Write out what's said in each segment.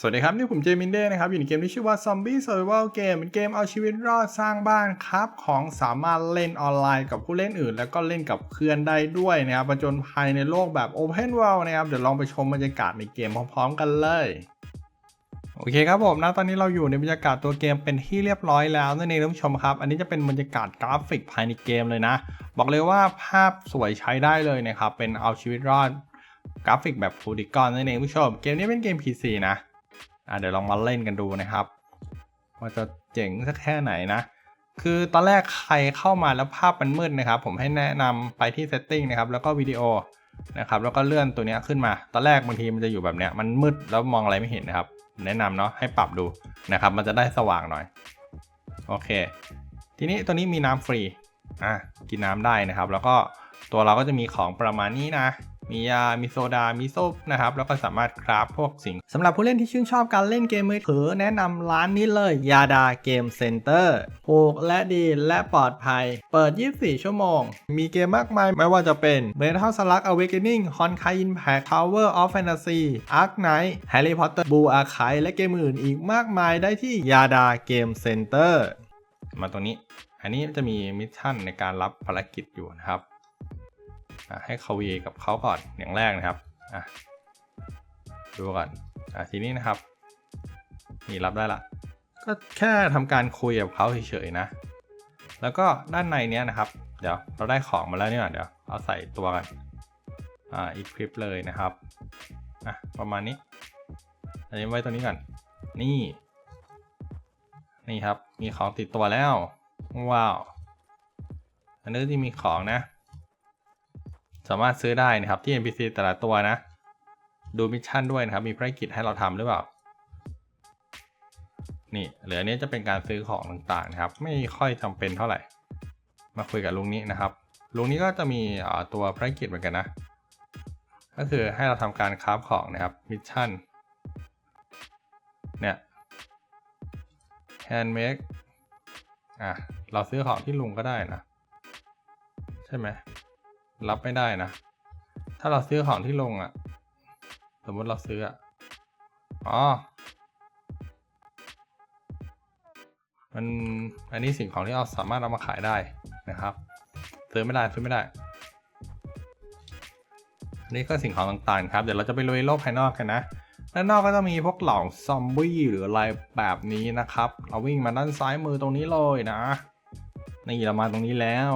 สวัสดีครับ นี่ผมเจมินเด้นะครับ อยู่ในเกมที่ชื่อว่า Zombie Survival Game เป็นเกมเอาชีวิตรอดสร้างบ้านครับ ของสามารถเล่นออนไลน์กับผู้เล่นอื่น แล้วก็เล่นกับเพื่อนได้ด้วยนะครับประจนภัยในโลกแบบ Open World นะครับ เดี๋ยวลองไปชมบรรยากาศในเกมพร้อมๆกันเลยโอเคครับผมนะตอนนี้เราอยู่ในบรรยากาศตัวเกมเป็นที่เรียบร้อยแล้วนั่นเองท่านผู้ชมครับ อันนี้จะเป็นบรรยากาศกราฟิกภายในเกมเลยนะ บอกเลยว่าภาพสวยใช้ได้เลยนะครับเป็นเอาชีวิตรอดกราฟิกแบบฟูดิกอนนั่นเองผู้ชม เกมนี้เป็นเกม PC นะ อะเดี๋ยวลองมาเล่นกันดูนะครับว่าจะเจ๋งสักแค่ไหนนะ คือตอนแรกใครเข้ามาแล้วภาพมันมืดนะครับ ผมให้แนะนำไปที่ setting นะครับแล้วก็วิดีโอนะครับแล้วก็เลื่อนตัวนี้ขึ้นมา ตอนแรกบางทีมันจะอยู่แบบเนี้ยมันมืดแล้วมองอะไรไม่เห็นนะครับ แนะนำเนาะให้ปรับดูนะครับ มันจะได้สว่างหน่อย โอเค ทีนี้ตัวนี้มีน้ำฟรีอะกินน้ำได้นะครับ แล้วก็ตัวเราก็จะมีของประมาณนี้นะ มียา มีโซดา มีส้มนะครับ แล้วก็สามารถคราฟพวกสิ่งสำหรับผู้เล่นที่ชื่นชอบการเล่นเกมมือถือ แนะนำร้านนี้เลย ยาดาเกมเซ็นเตอร์ถูกและดีและปลอดภัย เปิด 24 ชั่วโมง มีเกมมากมาย ไม่ว่าจะเป็น Metal Slug Awakening Honkai Impact Tower of Fantasy Ark Knight Harry Potter Blue Archive และเกมอื่นอีกมากมายได้ที่ยาดาเกมเซ็นเตอร์มาตรงนี้ อันนี้จะมีมิชชั่นในการรับภารกิจอยู่นะครับ ให้เขาวีกับเขาก่อนอย่างแรกนะครับดูก่อนอทีนี้นะครับ นี่รับได้ละ ก็แค่ทำการคุยกับเขาเฉยๆนะ แล้วก็ด้านในเนี้ยนะครับ เดี๋ยวเราได้ของมาแล้วเนี่ยเดี๋ยวเอาใส่ตัวกันอ่าอีกคลิปเลยนะครับอะประมาณนี้ อันนี้ไว้ตัวนี้ก่อน นี่ นี่ครับ มีของติดตัวแล้ว ว้าว อันนี้ที่มีของนะ สามารถซื้อได้นะครับที่ NPC แต่ละตัวนะ ดูมิชชั่นด้วยนะครับ มีภารกิจให้เราทำหรือเปล่า นี่เหลือนี้จะเป็นการซื้อของต่างๆนะครับ ไม่ค่อยจำเป็นเท่าไหร่ มาคุยกับลุงนี้นะครับ ลุงนี้ก็จะมีตัวภารกิจเหมือนกันนะ ก็คือให้เราทำการคราฟของนะครับมิชชั่น เนี่ย handmade อะ เราซื้อของที่ลุงก็ได้นะ ใช่ไหม รับไม่ได้นะ ถ้าเราซื้อของที่ลงอะ่ะ สมมติเราซื้ออะ่ะอ๋อ มันอันนี้สิ่งของที่เราสามารถเอามาขายได้นะครับ ซื้อไม่ได้ซื้อไม่ได้อันนี้ก็สิ่งของต่างๆครับ เดี๋ยวเราจะไปลุยโลกภายนอกกันนะด้านนอกก็จะมีพวกเหล่าซอมบี้หรืออะไรแบบนี้นะครับ เราวิ่งมาด้านซ้ายมือตรงนี้เลยนะ นี่เรามาตรงนี้แล้ว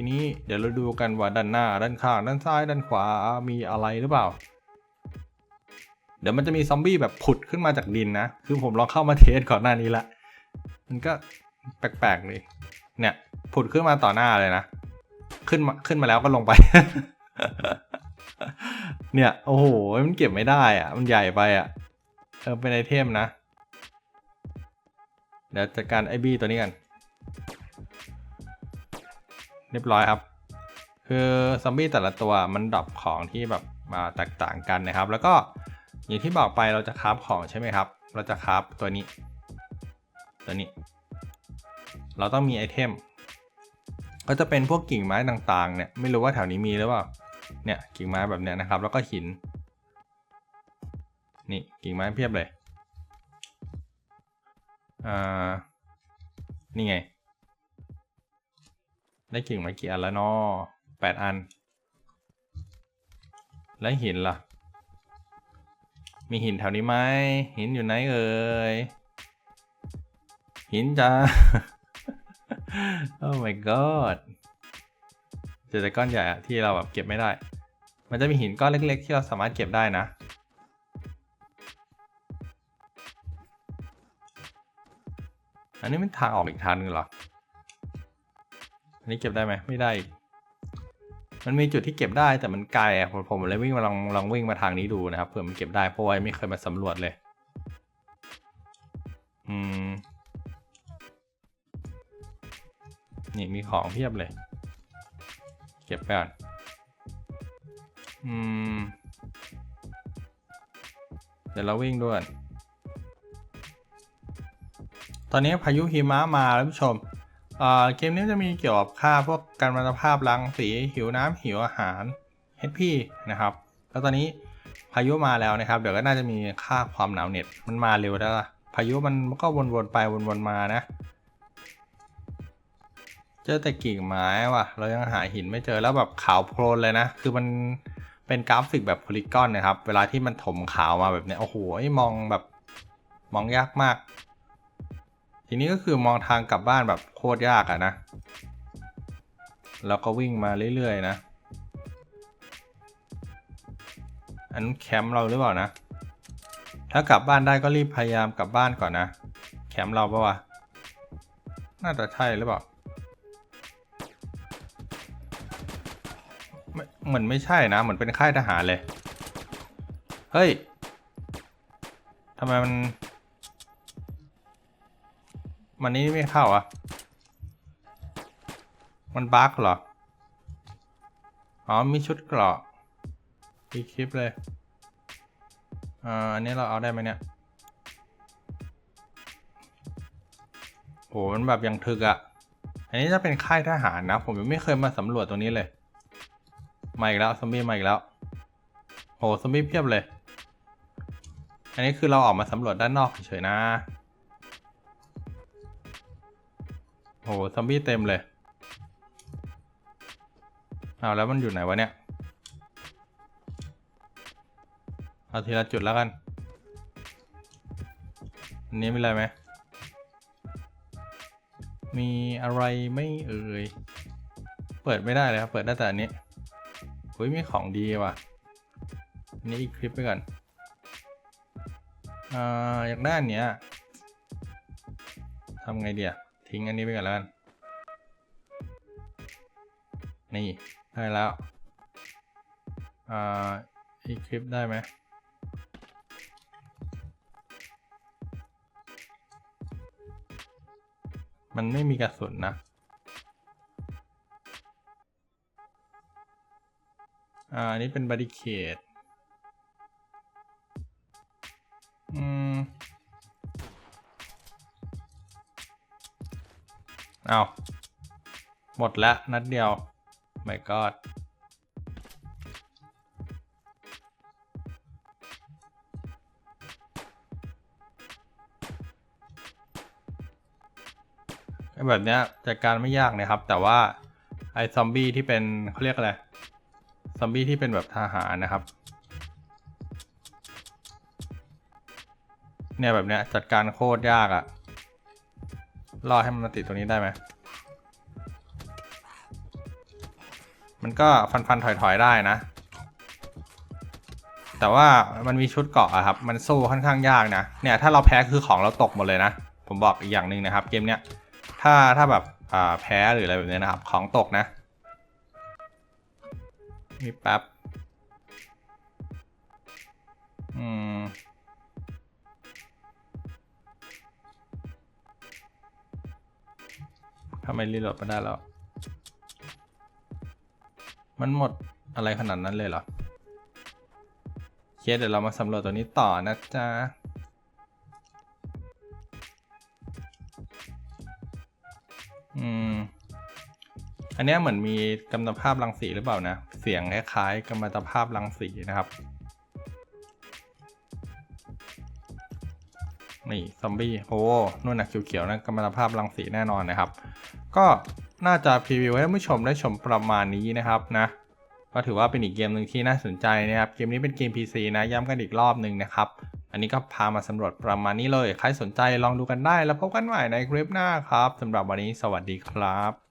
ทีนี้เดี๋ยวเราดูกันว่าด้านหน้า ด้านข้าง ด้านซ้าย ด้านขวา มีอะไรหรือเปล่า เดี๋ยวมันจะมีซอมบี้แบบผุดขึ้นมาจากดินนะ คือผมลองเข้ามาเทสก่อนหน้านี้ละ มันก็แปลกๆเลย เนี่ย ผุดขึ้นมาต่อหน้าเลยนะ ขึ้นมาขึ้นมาแล้วก็ลงไป เนี่ย โอ้โห มันเก็บไม่ได้อะมันใหญ่ไปอะเออเป็นไอเทมนะ เดี๋ยวจัดการไอบี้ตัวนี้กัน เรียบร้อยครับ คือซอมบี้แต่ละตัวมันดรอปของที่แบบมาแตกต่างกันนะครับ แล้วก็อย่างที่บอกไปเราจะคราฟของใช่ไหมครับ เราจะคราฟตัวนี้ ตัวนี้ เราต้องมีไอเทม ก็จะเป็นพวกกิ่งไม้ต่างๆ เนี่ย ไม่รู้ว่าแถวนี้มีหรือเปล่า เนี่ยกิ่งไม้แบบเนี้ยนะครับ แล้วก็หิน นี่กิ่งไม้เพียบเลย อ่า นี่ไง ได้กิ่งมากี่อันแล้วนาะแปดอัน แล้วหินล่ะ มีหินแถวนี้ไหมหินอยู่ไหนเอ่ย หินจ้า โอ้ my god เจอแต่ก้อนใหญ่อะที่เราแบบเก็บไม่ได้ มันจะมีหินก้อนเล็ก ๆ ที่เราสามารถเก็บได้นะอันนี้เป็นทางออกอีกทางหนึงเหรอ นนี้เก็บได้ไหมไม่ได้ มันมีจุดที่เก็บได้แต่มันไกลอะผมผมเลยวิ่งมาลองลองวิ่งมาทางนี้ดูนะครับเผื่อมันเก็บได้เพราะว่าไม่เคยมาสำรวจเลย อืม นี่มีของเพียบเลย เก็บไปก่อน อืม เดี๋ยวเราวิ่งด้วย ตอนนี้พายุหิมะมาแล้วผู้ชม อ่อเกมนี้จะมีเกี่ยวกับค่าพวกการมันภาพรังสี หิวน้ำหิวอาหาร HP นะครับ แล้วตอนนี้พายุมาแล้วนะครับ เดี๋ยวก็น่าจะมีค่าความหนาวเหน็ตมันมาเร็วแล้วล่ะ พายุมันก็วนๆไปวนๆมานะ เจอแต่กิ่งไม้ว่ะ เรายังหาหินไม่เจอแล้วแบบขาวโพลนเลยนะ คือมันเป็นกราฟิกแบบโพลีกอนนะครับ เวลาที่มันถมขาวมาแบบนี้โอ้โหมองแบบมองยากมาก ทีนี้ก็คือมองทางกลับบ้านแบบโคตรยากอะนะ แล้วก็วิ่งมาเรื่อยๆนะ อันแคมป์เราหรือเปล่านะ ถ้ากลับบ้านได้ก็รีบพยายามกลับบ้านก่อนนะ แคมป์เราปะวะ น่าจะใช่หรือเปล่าเหมือนไม่ใช่นะ เหมือนเป็นค่ายทหารเลย เฮ้ยทำไมมัน มันนี้ไม่เข้าอะ มันบั๊กเหรอ อ๋อ มีชุดเกราะอีคลิปเลยอ่าอันนี้เราเอาได้ไหมเนี่ยโหมันแบบยังถึกอะ่ะ อันนี้จะเป็นค่ายทหารนะ ผมยังไม่เคยมาสำรวจตรงนี้เลย มาอีกแล้วซอมบี้มาอีกแล้ว โหซอมบี้เพียบเลย อันนี้คือเราออกมาสำรวจด้านนอกเฉยๆนะ โหซอมบี้เต็มเลยเอาแล้วมันอยู่ไหนวะเนี่ย เอาทีละจุดแล้วกันอันนี้มีอะไรไหม มีอะไรไม่เอ่ย เปิดไม่ได้เลยครับ เปิดได้แต่อันนี้เฮ้ยมีของดีว่ะ อันนี้อีกคลิปไปก่อน อ่า อยากได้อันเนี้ยทำไงเดีย ทิ้งอันนี้ไปก่อนแล้วกัน นี่ได้แล้วอ่าอีกคลิปได้ไหมมันไม่มีกระสุนนะ อ่าอันนี้เป็นบาริเคดอืม เอาหมดแล้วนัดเดียวไม่กอดแบบเนี้ยจัดการไม่ยากนะครับ แต่ว่าไอ้ซอมบี้ที่เป็นเขาเรียกอะไร ซอมบี้ที่เป็นแบบทหารนะครับ เนี่ยแบบเนี้ยจัดการโคตรยากอะ รอให้มันมาติดตรงนี้ได้ไหมมันก็ฟันฟันถอยถอยได้นะ แต่ว่ามันมีชุดเกาะอะครับ มันสู้ค่อนข้างยากนะ เนี่ยถ้าเราแพ้คือของเราตกหมดเลยนะ ผมบอกอีกอย่างหนึ่งนะครับ เกมเนี้ย ถ้าถ้าแบบอ่าแพ้หรืออะไรแบบเนี้ยนะครับ ของตกนะมีแป๊บ อืม ทำไมรีโหลดไม่ได้แล้ว มันหมดอะไรขนาดนั้นเลยเหรอเคสเดี๋ยวเรามาสำรวจตัวนี้ต่อนะจ๊ะอืม อันนี้เหมือนมีกำมภาพรังสีหรือเปล่านะ เสียงคล้ายๆกำมภาพรังสีนะครับ นี่ซอมบี้โอ้นู่นนะเขียวๆนะกำมภาพรังสีแน่นอนนะครับ ก็น่าจะพรีวิวให้ท่านผู้ชมได้ชมประมาณนี้นะครับนะก็ถือว่าเป็นอีกเกมหนึ่งที่น่าสนใจนะครับ เกมนี้เป็นเกม PC นะย้ำกันอีกรอบหนึ่งนะครับ อันนี้ก็พามาสำรวจประมาณนี้เลย ใครสนใจลองดูกันได้แล้วพบกันใหม่ในคลิปหน้าครับสำหรับวันนี้สวัสดีครับ